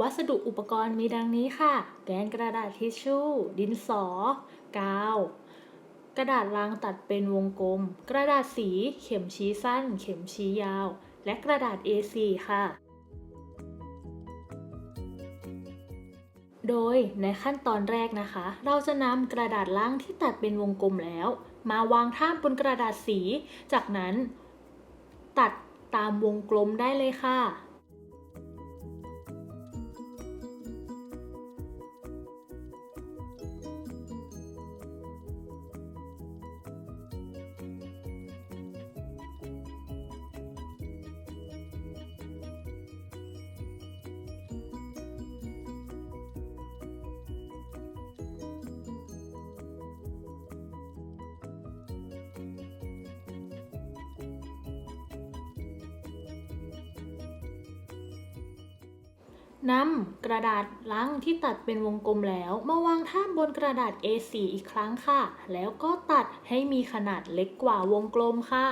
วัสดุอุปกรณ์มีดังนี้ค่ะ แกนกระดาษทิชชู่ ดินสอ กาว กระดาษรางตัดเป็นวงกลม กระดาษสี เข็มชี้สั้น เข็มชี้ยาว และกระดาษ A4 ค่ะ โดยในขั้นตอนแรกนะคะ เราจะนำกระดาษล่างที่ตัดเป็นวงกลมแล้ว มาวางท่ามบนกระดาษสี จากนั้นตัดตามวงกลมได้เลยค่ะ นำกระดาษลังที่ตัดเป็นวงกลมแล้ว มาวางท่าบนกระดาษ A4 อีกครั้งค่ะ แล้วก็ตัดให้มีขนาดเล็กกว่าวงกลมค่ะ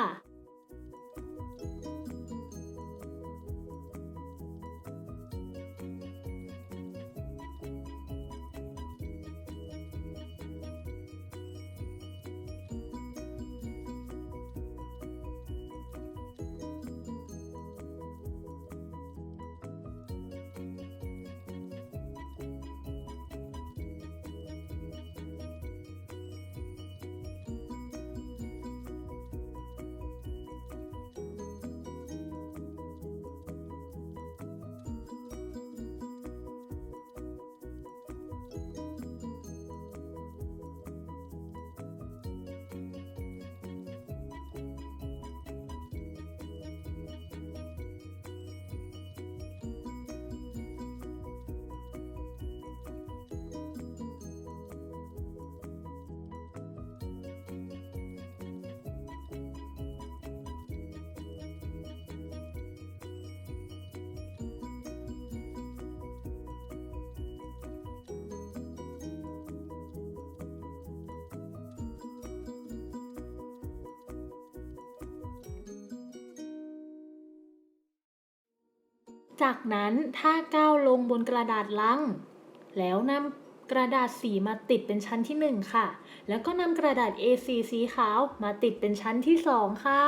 จากนั้นถ้าก้าวลงบนกระดาษลัง แล้วนำกระดาษสีมาติดเป็นชั้นที่ 1 ค่ะ แล้วก็นำกระดาษ A4 สีขาวมาติดเป็นชั้นที่ 2 ค่ะ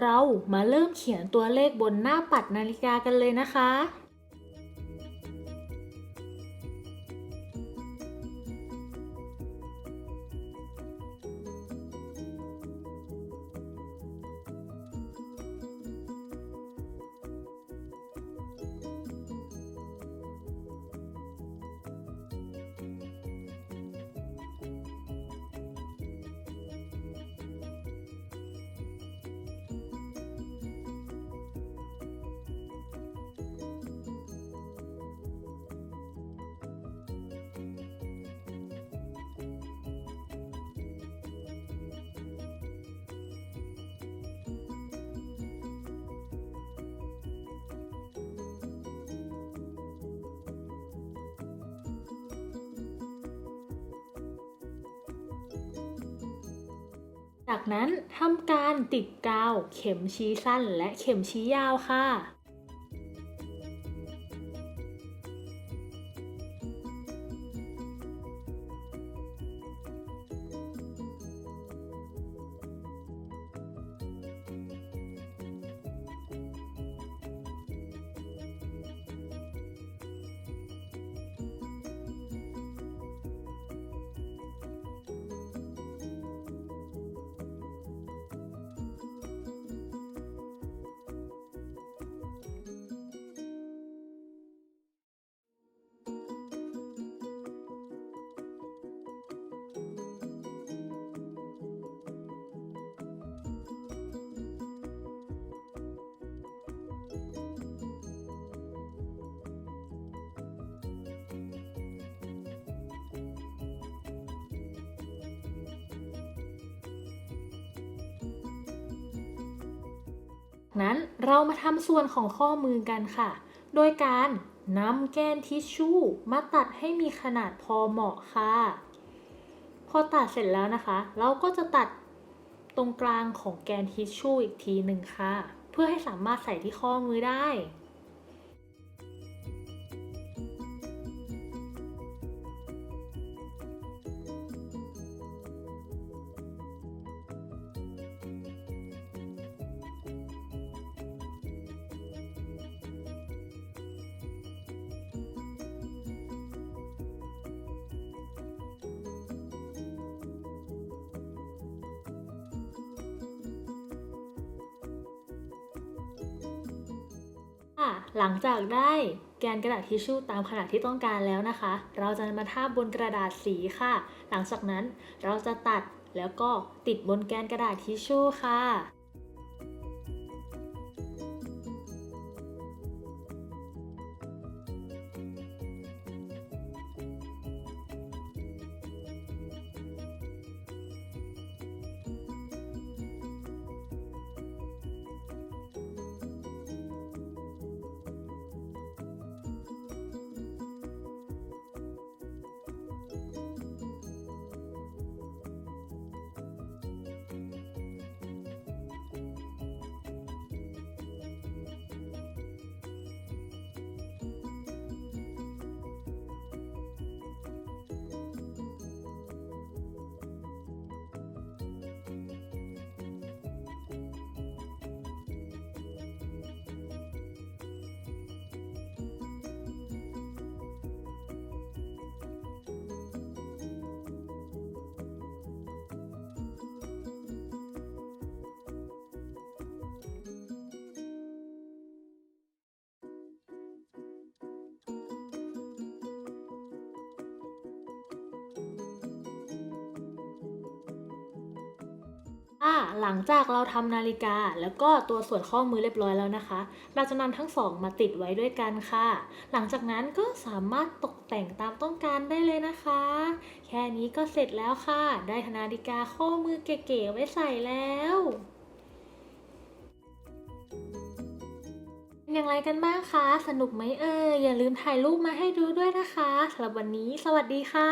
เรามาเริ่มเขียนตัวเลขบนหน้าปัดนาฬิกากันเลยนะคะ จากนั้นทำการติดกาว เข็มชี้สั้นและเข็มชี้ยาวค่ะ นั้นเรามาทำส่วนของข้อมือกันค่ะ โดยการนำแกนทิชชู่มาตัดให้มีขนาดพอเหมาะค่ะ พอตัดเสร็จแล้วนะคะ เราก็จะตัดตรงกลางของแกนทิชชู่อีกทีหนึ่งค่ะ เพื่อให้สามารถใส่ที่ข้อมือได้ หลังจากได้แกนกระดาษทิชชู่ตามขนาดที่ต้องการแล้วนะคะ เราจะมาทาบบนกระดาษสีค่ะ หลังจากนั้นเราจะตัดแล้วก็ติดบนแกนกระดาษทิชชู่ค่ะ อะหลังจากเราทำนาฬิกาแล้วก็ตัวส่วนข้อมือเรียบร้อยแล้วนะคะ เราจะนำทั้งสองมาติดไว้ด้วยกันค่ะ หลังจากนั้นก็สามารถตกแต่งตามต้องการได้เลยนะคะ แค่นี้ก็เสร็จแล้วค่ะ ได้นาฬิกาข้อมือเก๋ๆไว้ใส่แล้วเป็นอย่างไรกันบ้างคะ สนุกไหมเอ่ยอย่าลืมถ่ายรูปมาให้ดูด้วยนะคะสำหรับวันนี้ สวัสดีค่ะ